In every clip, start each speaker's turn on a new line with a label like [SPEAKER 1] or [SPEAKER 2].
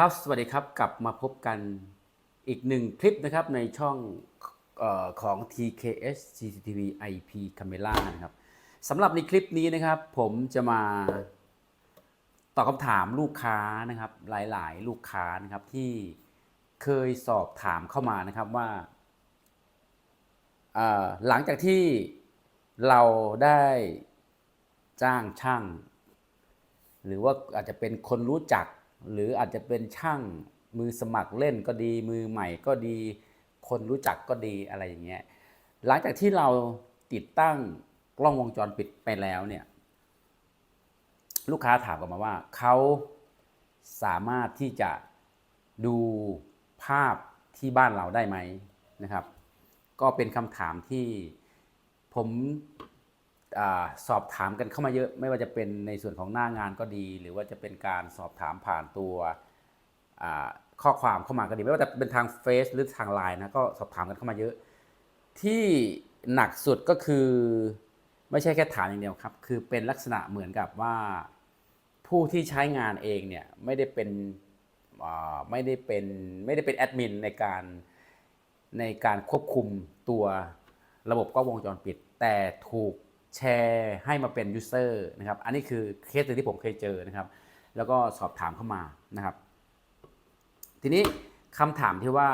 [SPEAKER 1] ครับ สวัสดีครับ กลับมาพบกันอีกหนึ่งคลิปนะครับในช่องออของ TKS CCTV IP Camera นะครับสำหรับในคลิปนี้นะครับ ผมจะมาตอบคำถามลูกค้านะครับ หลายๆ ลูกค้านะครับที่เคยสอบถามเข้ามานะครับว่า หลังจากที่เราได้จ้างช่าง หรือว่าอาจจะเป็นคนรู้จัก หรืออาจจะเป็นช่างมือสมัครเล่นก็ดี มือใหม่ก็ดี คนรู้จักก็ดีอะไรอย่างเงี้ยหลังจากที่เราติดตั้งกล้องวงจรปิดไปแล้วเนี่ยลูกค้าถามกลับมาว่าเขาสามารถที่จะดูภาพที่บ้านเราได้ไหมนะครับ ก็เป็นคำถามที่ผม สอบถามกันเข้ามาเยอะ ไม่ว่าจะเป็นในส่วนของหน้างานก็ดี หรือว่าจะเป็นการสอบถามผ่านตัวข้อความเข้ามาก็ดี ไม่ว่าจะเป็นทางเฟซหรือทางไลน์นะก็สอบถามกันเข้ามาเยอะ ที่หนักสุดก็คือไม่ใช่แค่ถามอย่างเดียวครับ คือเป็นลักษณะเหมือนกับว่าผู้ที่ใช้งานเองเนี่ยไม่ได้เป็นไม่ได้เป็นไม่ได้เป็นแอดมินในการในการควบคุมตัวระบบกล้องวงจรปิด แต่ถูก แชร์ให้มาเป็นยูเซอร์นะครับ อันนี้คือเคสที่ผมเคยเจอนะครับ แล้วก็สอบถามเข้ามานะครับ ทีนี้คำถามที่ว่า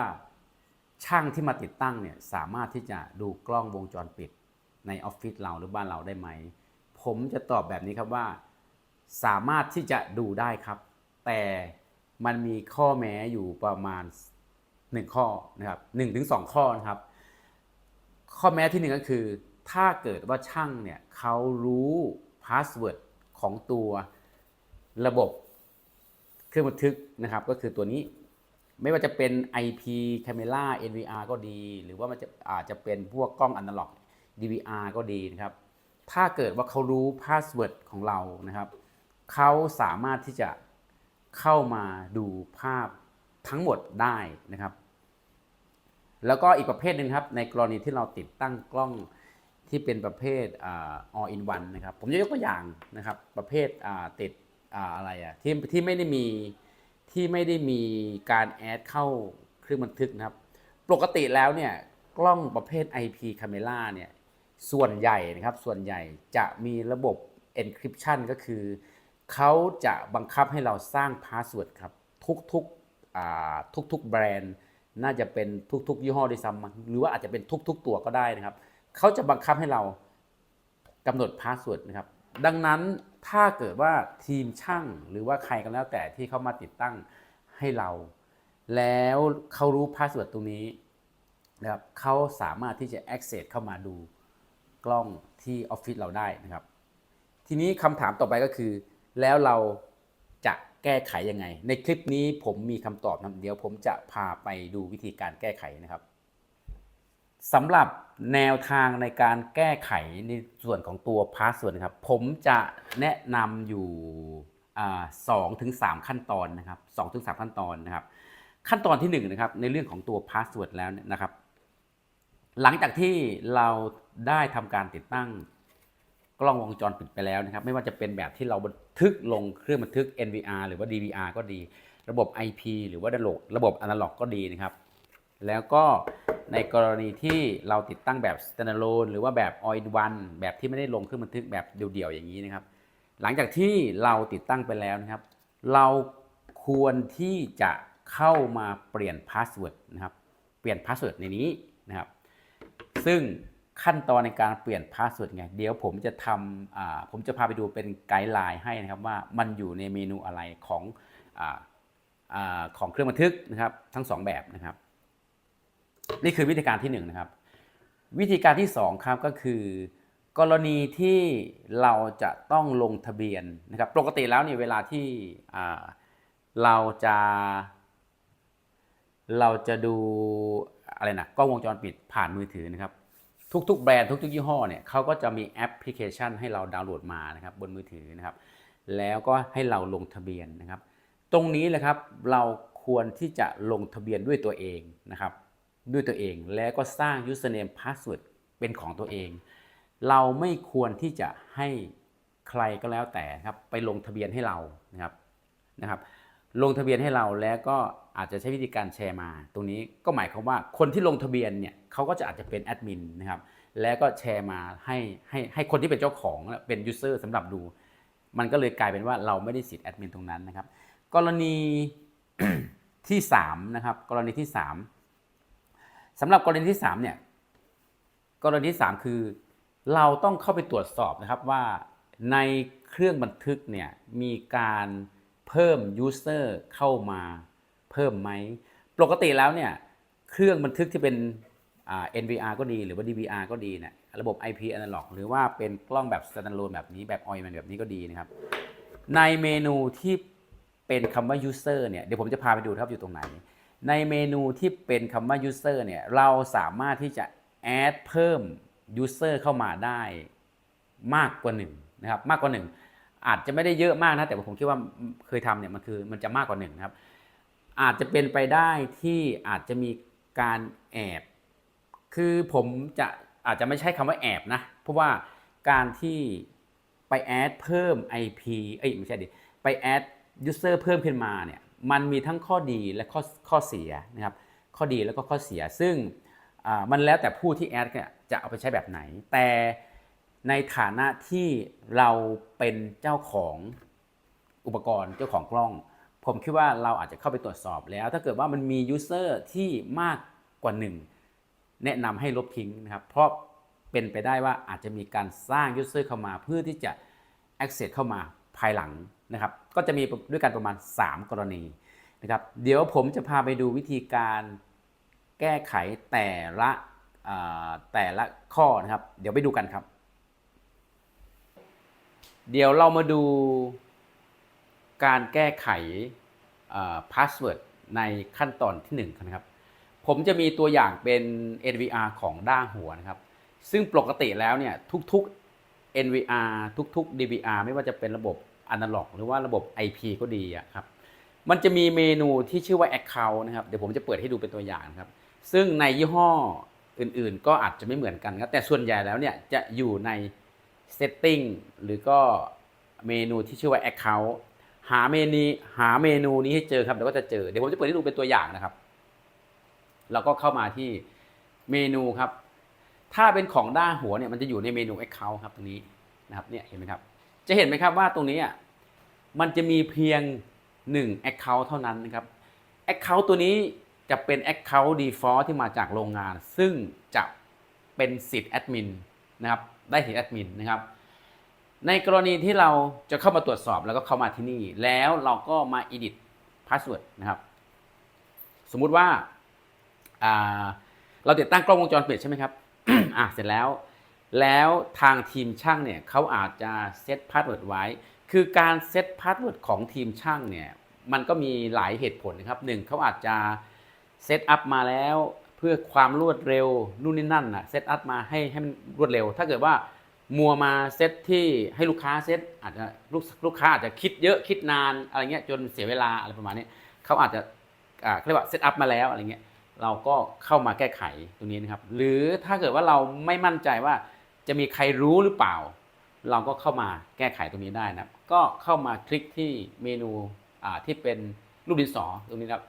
[SPEAKER 1] ช่างที่มาติดตั้งเนี่ยสามารถที่จะดูกล้องวงจรปิดในออฟฟิศเราหรือบ้านเราได้ไหม ผมจะตอบแบบนี้ครับว่า สามารถที่จะดูได้ครับ แต่มันมีข้อแม้อยู่ประมาณ 1 ข้อนะครับ1ถึง2ข้อนะครับ ข้อแม้ที่หนึ่งก็คือ ถ้าเกิดว่าช่างเนี่ยเขารู้พาสเวิร์ดของตัวระบบเครื่องบันทึกนะครับ ก็คือตัวนี้ไม่ว่าจะเป็น IP Camera NVR ก็ดี หรือว่ามันจะอาจจะเป็นพวกกล้องอนาล็อก DVR ก็ดีนะครับ ถ้าเกิดว่าเขารู้พาสเวิร์ดของเรานะครับ เขาสามารถที่จะเข้ามาดูภาพทั้งหมดได้นะครับ แล้วก็อีกประเภทหนึ่งครับ ในกรณีที่เราติดตั้งกล้อง ที่เป็นประเภทอ่า all in one นะครับ ผมจะยกตัวอย่างนะครับ ประเภทติดอะไรอะที่ที่ไม่ได้มีที่ไม่ได้มีการแอดเข้าเครื่องบันทึกนะครับ ปกติแล้วเนี่ยกล้องประเภท IP camera เนี่ยส่วนใหญ่นะครับส่วนใหญ่จะมีระบบ encryption ก็คือ เขาจะบังคับให้เราสร้างพาสเวิร์ดครับ ทุกๆทุกๆแบรนด์ น่าจะเป็นทุกๆ ยี่ห้อด้วยซ้ำหรือว่าอาจจะเป็นทุก ๆ ตัวก็ได้นะครับ เขาจะบังคับให้เรากำหนดพาสเวิร์ดนะครับ ดังนั้นถ้าเกิดว่าทีมช่างหรือว่าใครก็แล้วแต่ที่เขามาติดตั้งให้เรา แล้วเขารู้พาสเวิร์ดตรงนี้นะครับเขาสามารถที่จะ access เข้ามาดูกล้องที่ออฟฟิศเราได้นะครับ ทีนี้คำถามต่อไปก็คือ แล้วเราจะแก้ไขยังไง ในคลิปนี้ผมมีคำตอบนะเดี๋ยวผมจะพาไปดูวิธีการแก้ไขนะครับ สำหรับแนวทางในการแก้ไขในส่วนของตัวพาสเวิร์ดนะครับ ผมจะแนะนำอยู่สองถึงสามขั้นตอนนะครับสองถึงสามขั้นตอนนะครับ ขั้นตอนที่หนึ่งนะครับในเรื่องของตัวพาสเวิร์ดแล้วเนี่ยนะครับ หลังจากที่เราได้ทำการติดตั้งกล้องวงจรปิดไปแล้วนะครับ ไม่ว่าจะเป็นแบบที่เราบันทึกลงเครื่องบันทึก NVR หรือว่า DVR ก็ดี ระบบ IP หรือว่าระบบระบบอนาล็อกก็ดีนะครับ แล้วก็ ในกรณีที่เราติดตั้งแบบ standalone หรือว่าแบบ all in one แบบที่ไม่ได้ลงเครื่องบันทึกแบบเดี่ยวๆอย่างนี้นะครับ หลังจากที่เราติดตั้งไปแล้วนะครับ เราควรที่จะเข้ามาเปลี่ยนพาสเวิร์ดนะครับ เปลี่ยนพาสเวิร์ดในนี้นะครับ ซึ่งขั้นตอนในการเปลี่ยนพาสเวิร์ดไง เดี๋ยวผมจะทำผมจะพาไปดูเป็นไกด์ไลน์ให้นะครับว่ามันอยู่ในเมนูอะไรของออของเครื่องบันทึกนะครับ ทั้งสองแบบนะครับ นี่คือวิธีการที่หนึ่งนะครับ วิธีการที่สองครับก็คือ กรณีที่เราจะต้องลงทะเบียนนะครับ ปกติแล้วเนี่ยเวลาที่เราจะเราจะดูอะไรนะกล้องวงจรปิดผ่านมือถือนะครับ ทุกๆ แบรนด์ทุกๆยี่ห้อเนี่ยเขาก็จะมีแอปพลิเคชันให้เราดาวน์โหลดมานะครับ บนมือถือนะครับ แล้วก็ให้เราลงทะเบียนนะครับ ตรงนี้แหละครับเราควรที่จะลงทะเบียนด้วยตัวเองนะครับ ด้วยตัวเอง แล้วก็สร้าง username password เป็นของตัวเอง เราไม่ควรที่จะให้ใครก็แล้วแต่ครับไปลงทะเบียนให้เรานะครับนะครับ ลงทะเบียนให้เราแล้วก็อาจจะใช้วิธีการแชร์มา ตรงนี้ก็หมายความว่าคนที่ลงทะเบียนเนี่ยเขาก็จะอาจจะเป็นแอดมินนะครับแล้วก็แชร์มาให้ให้ให้คนที่เป็นเจ้าของเป็นยูเซอร์สำหรับดู มันก็เลยกลายเป็นว่าเราไม่ได้สิทธิ์แอดมินตรงนั้นนะครับ กรณีที่3นะครับกรณีที่ 3 สำหรับกรณีที่3เนี่ยกรณีที่ 3 คือ เราต้องเข้าไปตรวจสอบนะครับว่าในเครื่องบันทึกเนี่ยมีการเพิ่มยูเซอร์เข้ามาเพิ่มไหม ปกติแล้วเนี่ยเครื่องบันทึกที่เป็น NVR ก็ดีหรือว่า DVR ก็ดีเนี่ยระบบ IP Analog หรือว่าเป็นกล้องแบบ standalone แบบนี้แบบ OIM แบบนี้ก็ดีนะครับ ในเมนูที่เป็นคำว่า user เนี่ยเดี๋ยวผมจะพาไปดูครับอยู่ตรงไหน ในเมนูที่เป็นคำว่า user เนี่ยเราสามารถที่จะ add เพิ่ม user เข้ามาได้มากกว่าหนึ่งนะครับมากกว่าหนึ่งอาจจะไม่ได้เยอะมากนะแต่ผมคิดว่าเคยทำเนี่ยมันคือมันจะมากกว่าหนึ่งนะครับอาจจะเป็นไปได้ที่อาจจะมีการแอบ คือผมจะอาจจะไม่ใช้คำว่าแอบนะเพราะว่าการที่ไปแอดเพิ่ม IP เอ้ยไม่ใช่ดิไปแอด user เพิ่มขึ้นมาเนี่ย มันมีทั้งข้อดีและข้อข้อเสียนะครับข้อดีแล้วก็ข้อเสียซึ่งมันแล้วแต่ผู้ที่แอดเนี่ยจะเอาไปใช้แบบไหน แต่ในฐานะที่เราเป็นเจ้าของอุปกรณ์เจ้าของกล้อง ผมคิดว่าเราอาจจะเข้าไปตรวจสอบแล้ว ถ้าเกิดว่ามันมียูเซอร์ที่มากกว่าหนึ่งแนะนำให้ลบทิ้งนะครับ เพราะเป็นไปได้ว่าอาจจะมีการสร้างยูเซอร์เข้ามาเพื่อที่จะ access เข้ามาภายหลังนะครับ ก็จะมีด้วยกันประมาณ 3 กรณีนะครับเดี๋ยวผมจะพาไปดูวิธีการแก้ไขแต่ละแต่ละข้อนะครับ เดี๋ยวไปดูกันครับ เดี๋ยวเรามาดูการแก้ไขพาสเวิร์ดในขั้นตอนที่1นะครับ ผมจะมีตัวอย่างเป็น NVR ของด้าหัวนะครับ ซึ่งปกติแล้วเนี่ยทุกๆ NVR ทุกๆ DVR ไม่ว่าจะเป็นระบบ อนาล็อกหรือว่าระบบ IP ก็ดีอะครับ มันจะมีเมนูที่ชื่อว่า Account นะครับ เดี๋ยวผมจะเปิดให้ดูเป็นตัวอย่างครับ ซึ่งในยี่ห้ออื่นๆ ก็อาจจะไม่เหมือนกันครับ แต่ส่วนใหญ่แล้วเนี่ยจะอยู่ใน Setting หรือก็เมนูที่ชื่อว่า Account หาเมนูหาเมนูนี้ให้เจอครับเดี๋ยวก็จะเจอ เดี๋ยวผมจะเปิดให้ดูเป็นตัวอย่างนะครับเราก็เข้ามาที่เมนูครับ ถ้าเป็นของด้านหัวเนี่ยมันจะอยู่ในเมนู Account ครับตรงนี้นะครับเนี่ยเห็นไหมครับ จะเห็นไหมครับว่าตรงนี้อะมันจะมีเพียง 1 Account เท่านั้นนะครับ Account ตัวนี้จะเป็น Account default ที่มาจากโรงงาน ซึ่งจะเป็นสิทธิ์แอดมินนะครับได้สิทธิ์แอดมินนะครับในกรณีที่เราจะเข้ามาตรวจสอบแล้วก็เข้ามาที่นี่ แล้วเราก็มา edit password นะครับ สมมุติว่าอ่าเราติดตั้งกล้องวงจรปิดใช่ไหมครับอะเสร็จแล้ว แล้วทางทีมช่างเนี่ยเขาอาจจะเซตพาสเวิร์ดไว้ คือการเซตพาสเวิร์ดของทีมช่างเนี่ยมันก็มีหลายเหตุผลนะครับหนึ่งเขาอาจจะเซตอัพมาแล้วเพื่อความรวดเร็วนู่นนี่นั่นนะเซตอัพมาให้ให้มันรวดเร็ว ถ้าเกิดว่ามัวมาเซตที่ให้ลูกค้าเซตอาจจะลูกลูกค้าอาจจะคิดเยอะคิดนานอะไรเงี้ยจนเสียเวลาอะไรประมาณนี้เขาอาจจะอ่าเขาเรียกว่าเซตอัพมาแล้วอะไรเงี้ยเราก็เข้ามาแก้ไขตรงนี้นะครับ หรือถ้าเกิดว่าเราไม่มั่นใจว่า จะมีใครรู้หรือเปล่า เราก็เข้ามาแก้ไขตรงนี้ได้นะก็เข้ามาคลิกที่เมนูที่เป็นรูปดินสอตรงนี้ครับ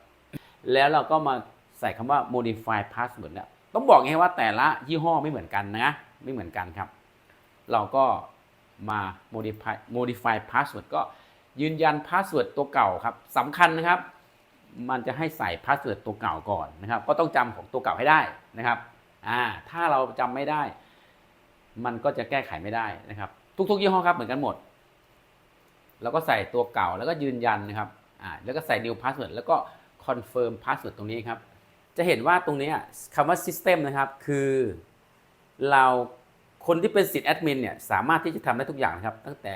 [SPEAKER 1] แล้วเราก็มาใส่คำว่า modify password นี่ยต้องบอกไงว่าแต่ละยี่ห้อไม่เหมือนกันนะ ไม่เหมือนกันครับ เราก็มา modify modify password ก็ยืนยัน password ตัวเก่าครับสำคัญนะครับ มันจะให้ใส่พาสเวิร์ดตัวเก่าก่อนนะครับ ก็ต้องจำของตัวเก่าให้ได้นะครับ อ่า ถ้าเราจำไม่ได้ มันก็จะแก้ไขไม่ได้นะครับ ทุกๆยี่ห้อครับเหมือนกันหมด แล้วก็ใส่ตัวเก่าแล้วก็ยืนยันนะครับอ่าแล้วก็ใส่ new password แล้วก็ confirm password ตรงนี้ครับ จะเห็นว่าตรงนี้คำว่า system นะครับ คือเราคนที่เป็นสิทธิ์แอดมินเนี่ยสามารถที่จะทำได้ทุกอย่างนะครับ ตั้งแต่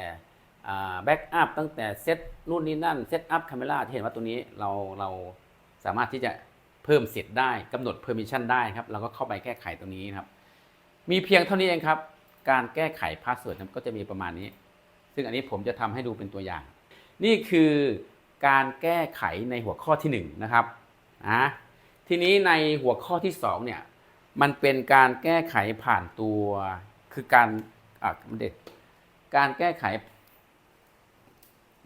[SPEAKER 1] แบ็กอัพตั้งแต่เซตนู่นนี่นั่นเซตอัพคาเมราที่เห็นว่าตรงนี้เราเราสามารถที่จะเพิ่มสิทธิ์ได้กำหนด permission ได้ครับเราก็เข้าไปแก้ไขตรงนี้นะครับ มีเพียงเท่านี้เองครับ การแก้ไขพาสเวิร์ดก็จะมีประมาณนี้ ซึ่งอันนี้ผมจะทำให้ดูเป็นตัวอย่าง นี่คือการแก้ไขในหัวข้อที่1นนะครับอะทีนี้ในหัวข้อที่2เนี่ยมันเป็นการแก้ไขผ่านตัวคือการอะมันเด็ดการแก้ไข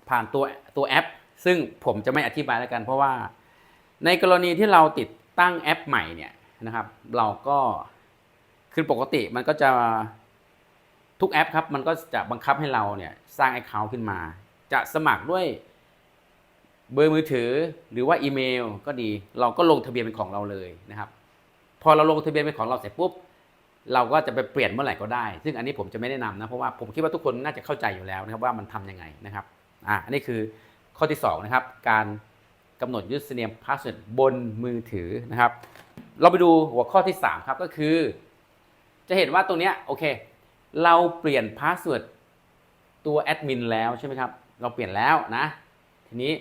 [SPEAKER 1] ผ่านตัวตัวแอป ซึ่งผมจะไม่อธิบายแล้วกัน เพราะว่าในกรณีที่เราติดตั้งแอปใหม่เนี่ยนะครับ เราก็คือปกติมันก็จะ ทุกแอปครับมันก็จะบังคับให้เราเนี่ยสร้าง Account ขึ้นมา จะสมัครด้วยเบอร์มือถือหรือว่าอีเมลก็ดี เราก็ลงทะเบียนเป็นของเราเลยนะครับ พอเราลงทะเบียนเป็นของเราเสร็จปุ๊บ เราก็จะไปเปลี่ยนเมื่อไหร่ก็ได้ ซึ่งอันนี้ผมจะไม่แนะนำนะเพราะว่าผมคิดว่าทุกคนน่าจะเข้าใจอยู่แล้วนะครับว่ามันทำยังไงนะครับอะอันนี้คือข้อที่2นะครับการกำหนด username password บนมือถือนะครับ เราไปดูหัวข้อที่ 3 ครับก็คือ จะเห็นว่าตรงเนี้ยโอเค เราเปลี่ยน password ตัวแอดมินแล้วใช่ไหมครับ เราเปลี่ยนแล้วนะ ทีนี้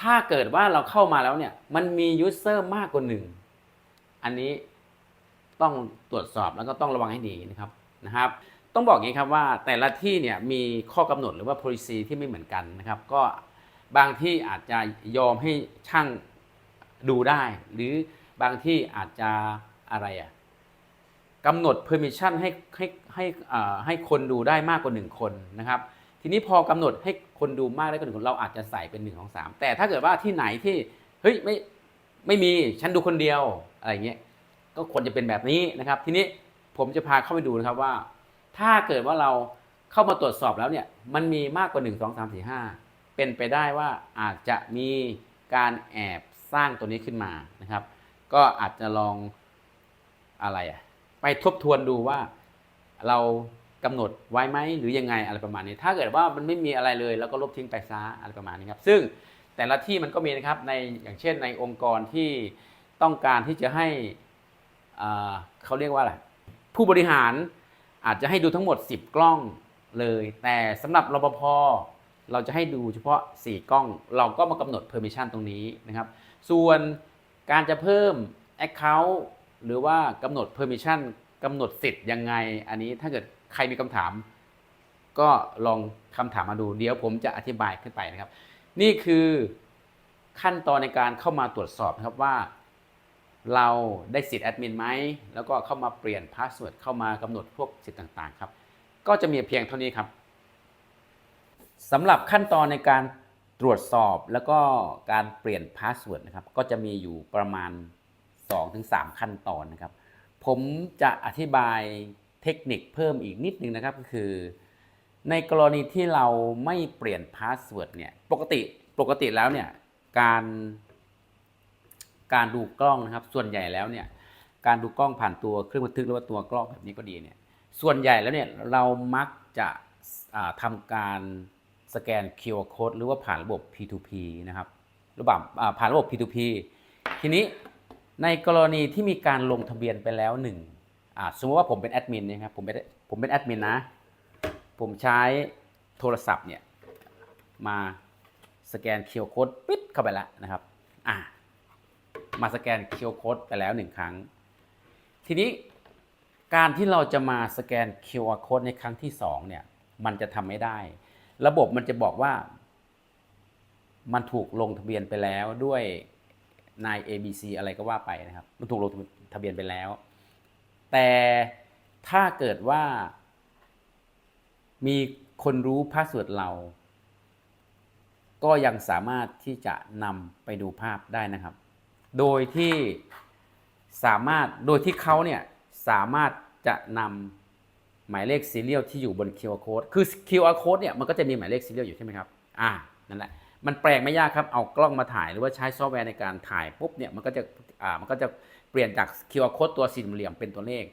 [SPEAKER 1] ถ้าเกิดว่าเราเข้ามาแล้วเนี่ย มันมี user มากกว่าหนึ่ง อันนี้ต้องตรวจสอบแล้วก็ต้องระวังให้ดีนะครับนะครับ ต้องบอกอย่างนี้ครับว่าแต่ละที่เนี่ยมีข้อกำหนดหรือว่า policy ที่ไม่เหมือนกันนะครับ ก็บางที่อาจจะยอมให้ช่างดูได้ หรือบางที่อาจจะอะไรอะ กำหนด permission ให้ให้ให้ให้คนดูได้มากกว่า 1 คนนะครับ ทีนี้พอกำหนดให้คนดูมากได้กว่าหนึ่งคนเราอาจจะใส่เป็น1นึ่งของสามแต่ถ้าเกิดว่าที่ไหนที่เฮ้ยไม่ไม่มีฉันดูคนเดียวอะไรเงี้ยก็ควรจะเป็นแบบนี้นะครับ ทีนี้ผมจะพาเข้าไปดูนะครับว่า ถ้าเกิดว่าเราเข้ามาตรวจสอบแล้วเนี่ยมันมีมากกว่า 1 2 3 4 5 เป็นไปได้ว่าอาจจะมีการแอบสร้างตัวนี้ขึ้นมานะครับ ก็อาจจะลองอะไรอะ ไปทบทวนดูว่าเรากำหนดไว้ไหมหรือยังไงอะไรประมาณนี้ ถ้าเกิดว่ามันไม่มีอะไรเลยแล้วก็ลบทิ้งไปซะอะไรประมาณนี้ครับ ซึ่งแต่ละที่มันก็มีนะครับในอย่างเช่นในองค์กรที่ต้องการที่จะให้เขาเรียกว่าอะไรผู้บริหารอาจจะให้ดูทั้งหมด 10 กล้องเลย แต่สำหรับรปภเราจะให้ดูเฉพาะ 4 กล้อง เราก็มากำหนด permission ตรงนี้นะครับ ส่วนการจะเพิ่ม account หรือว่ากำหนด permission กำหนดสิทธิ์ยังไง อันนี้ถ้าเกิดใครมีคำถาม ก็ลองคำถามมาดู เดี๋ยวผมจะอธิบายขึ้นไปนะครับ นี่คือขั้นตอนในการเข้ามาตรวจสอบนะครับว่า เราได้สิทธิ์แอดมินไหมแล้วก็เข้ามาเปลี่ยนพาสเวิร์ดเข้ามากำหนดพวกสิทธิ์ต่างๆครับ ก็จะมีเพียงเท่านี้ครับสำหรับขั้นตอนในการตรวจสอบแล้วก็การเปลี่ยนพาสเวิร์ดนะครับ ก็จะมีอยู่ประมาณ 2-3ขั้นตอนนะครับ ผมจะอธิบายเทคนิคเพิ่มอีกนิดนึงนะครับก็คือ ในกรณีที่เราไม่เปลี่ยนพาสเวิร์ดเนี่ยปกติปกติแล้วเนี่ยการการดูกล้องนะครับ ส่วนใหญ่แล้วเนี่ยการดูกล้องผ่านตัวเครื่องบันทึกหรือว่าตัวกล้องแบบนี้ก็ดีเนี่ยส่วนใหญ่แล้วเนี่ยเรามักจะอ่าทำการสแกน QR code หรือว่าผ่านระบบ P2P นะครับระบบผ่านระบบ P2P ทีนี้ ในกรณีที่มีการลงทะเบียนไปแล้วหนึ่งสมมติว่าผมเป็นแอดมินนะครับผมเป็นผมเป็นแอดมินนะ ผมใช้โทรศัพท์เนี่ยมาสแกน QR code ปิดเข้าไปแล้วนะครับอ่ามาสแกน QR code ไปแล้วหนึ่งครั้ง ทีนี้การที่เราจะมาสแกน QR code ในครั้งที่สองเนี่ยมันจะทำไม่ได้ ระบบมันจะบอกว่า มันถูกลงทะเบียนไปแล้วด้วย นาย ABC อะไรก็ว่าไปนะครับ มันถูกลงทะเบียนไปแล้ว แต่ถ้าเกิดว่า มีคนรู้พาสเวิร์ดเรา ก็ยังสามารถที่จะนำไปดูภาพได้นะครับ โดยที่สามารถโดยที่เขาเนี่ยสามารถจะนำหมายเลขซีเรียลที่อยู่บน QR code คือ QR code เนี่ยมันก็จะมีหมายเลขซีเรียลอยู่ใช่ไหมครับ อ่านั่นแหละ มันแปลงไม่ยากครับ เอากล้องมาถ่ายหรือว่าใช้ซอฟต์แวร์ในการถ่ายปุ๊บเนี่ยมันก็จะอ่ามันก็จะเปลี่ยนจาก QR code ตัวสี่เหลี่ยมเป็นตัวเลข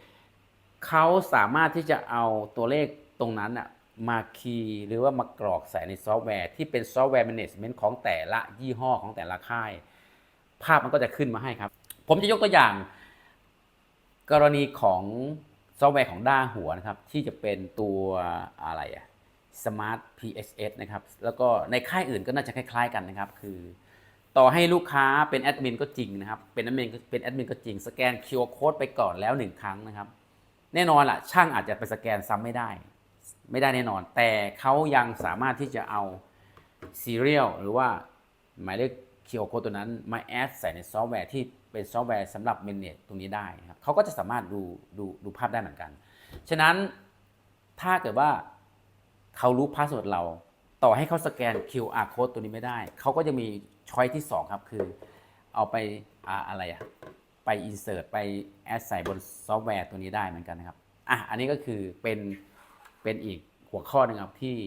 [SPEAKER 1] เขาสามารถที่จะเอาตัวเลขตรงนั้นอะมาคีย์หรือว่ามากรอกใส่ในซอฟต์แวร์ที่เป็นซอฟต์แวร์แมネจเมนต์ของแต่ละยี่ห้อของแต่ละค่าย ภาพมันก็จะขึ้นมาให้ครับ ผมจะยกตัวอย่าง กรณีของซอฟต์แวร์ของด้าหัวนะครับ ที่จะเป็นตัวอะไรอะ Smart PSS นะครับ แล้วก็ในค่ายอื่นก็น่าจะคล้ายๆกันนะครับ คือต่อให้ลูกค้าเป็นแอดมินก็จริงนะครับ เป็นแอดมินเป็นแอดมินก็จริง สแกน QR Code ไปก่อนแล้วหนึ่งครั้งนะครับ แน่นอนล่ะ ช่างอาจจะไปสแกนซ้ำไม่ได้ ไม่ได้แน่นอน แต่เขายังสามารถที่จะเอา Serial หรือว่าหมายเลข QR Code ตัวนั้นมาแอดใส่ในซอฟต์แวร์ที่เป็นซอฟต์แวร์สำหรับ manage ตรงนี้ได้นะครับเขาก็จะสามารถดูดูดูภาพได้เหมือนกัน ฉะนั้นถ้าเกิดว่า เขารู้พาสเวิร์ดเรา ต่อให้เขาสแกน QR code ตัวนี้ไม่ได้ เขาก็จะมีช้อยที่ 2 ครับ คือ เอาไปอาอะไรอะไป insert ไปแอดใส่บนซอฟต์แวร์ตัวนี้ได้เหมือนกันนะครับอะอันนี้ก็คือเป็นเป็นอีกหัวข้อหนึงครับที่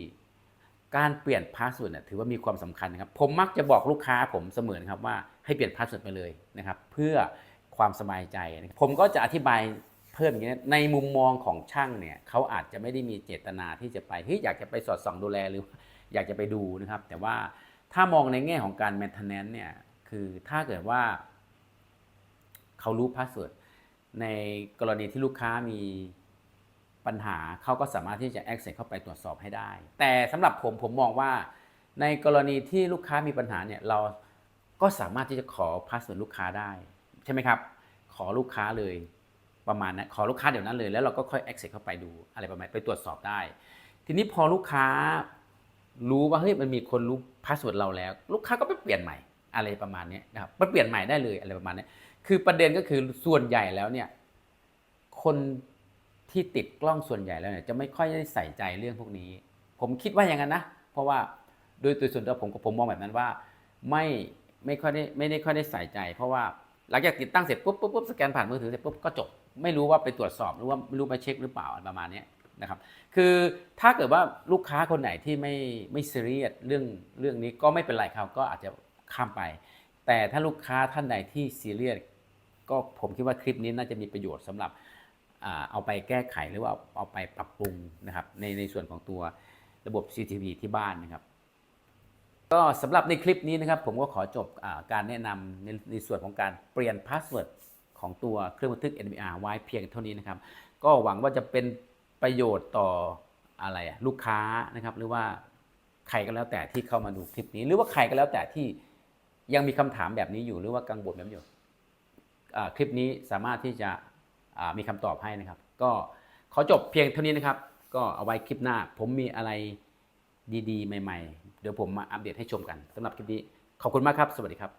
[SPEAKER 1] การเปลี่ยนพาสเวิร์ดเนี่ยถือว่ามีความสำคัญนะครับ ผมมักจะบอกลูกค้าผมเสมอครับว่าให้เปลี่ยนพาสเวิร์ดไปเลยนะครับ เพื่อความสบายใจ ผมก็จะอธิบาย เพิ่มอย่างนี้ในมุมมองของช่างเนี่ยเขาอาจจะไม่ได้มีเจตนาที่จะไปเฮ้ยอยากจะไปสอดส่องดูแลหรือ อยากจะไปดูนะครับ แต่ว่าถ้ามองในแง่ของการ maintenance เนี่ยคือถ้าเกิดว่าเขารู้พาสเวิร์ดในกรณีที่ลูกค้ามีปัญหาเขาก็สามารถที่จะ access เข้าไปตรวจสอบให้ได้ แต่สำหรับผมผมมองว่า ในกรณีที่ลูกค้ามีปัญหาเนี่ยเราก็สามารถที่จะขอพาสเวิร์ดลูกค้าได้ ใช่ไหมครับ ขอลูกค้าเลย ประมาณนั้นขอลูกค้าเดี๋ยวนั้นเลยแล้วเราก็ค่อย access เข้าไปดูอะไรประมาณไปตรวจสอบได้ ทีนี้พอลูกค้ารู้ว่าเฮ้ยมันมีคนรู้พาสเวิร์ดเราแล้ว ลูกค้าก็ไปเปลี่ยนใหม่อะไรประมาณนี้นะครับไปเปลี่ยนใหม่ได้เลยอะไรประมาณนี้คือประเด็นก็คือส่วนใหญ่แล้วเนี่ยคนที่ติดกล้องส่วนใหญ่แล้วเนี่ยจะไม่ค่อยได้ใส่ใจเรื่องพวกนี้ ผมคิดว่าอย่างนั้นนะ เพราะว่าโดยตัวส่วนตัวผมกับผมมองแบบนั้นว่า ไม่ไม่ค่อยได้ไม่ได้ค่อยได้ใส่ใจ เพราะว่า หลังจากติดตั้งเสร็จปุ๊บปุ๊บปุ๊บสแกนผ่านมือถือเสร็จปุ๊บก็จบไม่รู้ว่าไปตรวจสอบหรือว่าไม่รู้ไปเช็คหรือเปล่าประมาณนี้นะครับคือถ้าเกิดว่าลูกค้าคนไหนที่ไม่ไม่ซีเรียสเรื่องเรื่องนี้ก็ไม่เป็นไรครับก็อาจจะข้ามไป แต่ถ้าลูกค้าท่านใดที่ซีเรียสก็ผมคิดว่าคลิปนี้น่าจะมีประโยชน์สำหรับเอาไปแก้ไขหรือว่าเอาเอาไปปรับปรุงนะครับในในส่วนของตัวระบบ CCTV ที่บ้านนะครับ ก็สำหรับในคลิปนี้นะครับ ผมก็ขอจบอการแนะนำในในส่วนของการเปลี่ยนพาสเวิร์ดของตัวเครื่องบันทึก NVR ไว้เพียงเท่านี้นะครับ ก็หวังว่าจะเป็นประโยชน์ต่ออะไรลูกค้านะครับ หรือว่าใครก็แล้วแต่ที่เข้ามาดูคลิปนี้ หรือว่าใครก็แล้วแต่ที่ยังมีคำถามแบบนี้อยู่หรือว่ากังวลแบบนี้อยู่คลิปนี้สามารถที่จะมีคำตอบให้นะครับ ก็ขอจบเพียงเท่านี้นะครับ ก็เอาไว้คลิปหน้า ผมมีอะไรดีๆ ใหม่ ๆ เดี๋ยวผมมาอัปเดตให้ชมกันสำหรับคลิปนี้ขอบคุณมากครับ สวัสดีครับ